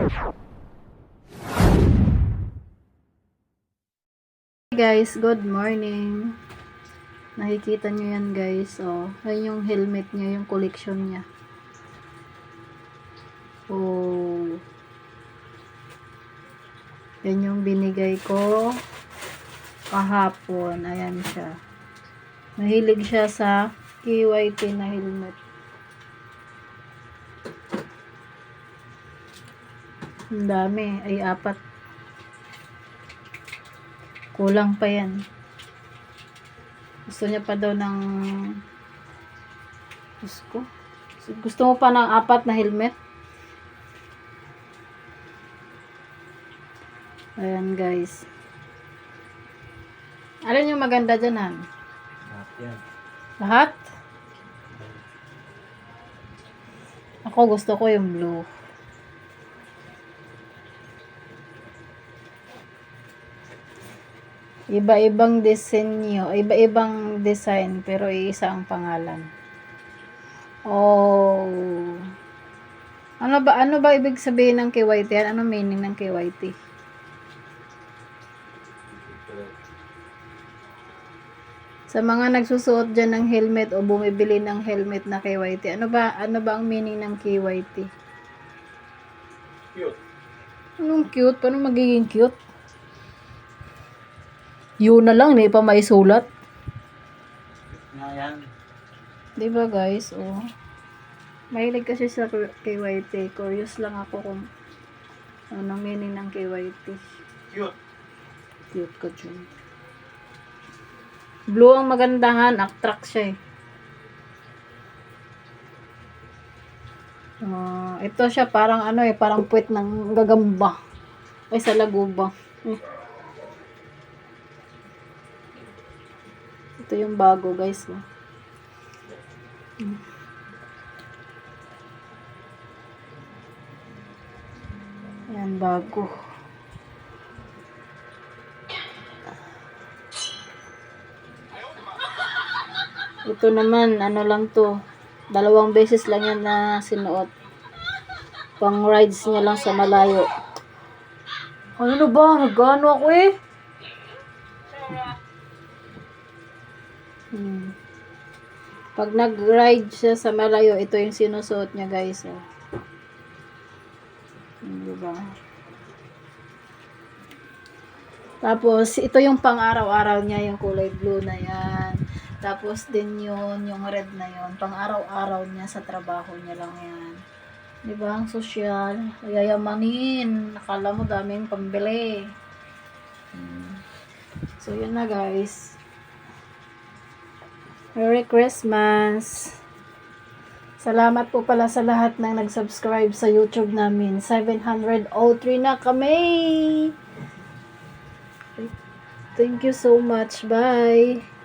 Hey guys, good morning. Nakikita nyo yan guys. Oh, yan yung helmet niya, yung collection niya. Oh. Yan yung binigay ko kahapon. Ayan siya. Mahilig siya sa KYT na helmet. Ang dami. Ay, apat. Kulang pa yan. Gusto niya pa daw ng... Gusto Gusto mo pa ng apat na helmet? Ayan guys. Alin yung maganda dyan, Han? Lahat yan. Lahat? Ako gusto ko yung blue. Iba-ibang disenyo, iba-ibang design, pero iisa ang pangalan. Oh. Ano ba ano ba ibig sabihin ng KYT? Ano meaning ng KYT? Sa mga nagsusuot dyan ng helmet o bumibili ng helmet na KYT, ano ba ano ba ang meaning ng KYT? Cute. Anong cute? Paano magiging cute? Yun na lang, hindi pa maisulat. Nga yan. Di ba guys? Oh. Mahilig kasi sa KYT. Curious lang ako kung anong meaning ng KYT. Cute. Cute ko dyan. Blue ang magandahan. Attract siya eh. Ah, ito siya parang ano eh, parang puwet ng gagamba. Ay, sa laguba. Eh. Ito yung bago, guys. Oh. Hmm. Yan, bago. Ito naman, ano lang to. Dalawang beses lang yan na sinuot. Pang rides niya lang sa malayo. Ano ba? Nagano ako eh. Hmm. Pag nag-ride siya sa malayo, ito yung sinusuot niya guys. Oh. Hmm, diba? Tapos, ito yung pang-araw-araw niya, yung kulay blue na yan. Tapos din yun, yung red na yun. Pang-araw-araw niya sa trabaho niya lang yan. Di ba? Ang sosyal. Yayamanin. Nakala mo daming pambili. Hmm. So, yun na guys. Merry Christmas! Salamat po pala sa lahat ng nag-subscribe sa YouTube namin. 703 na kami! Thank you so much. Bye!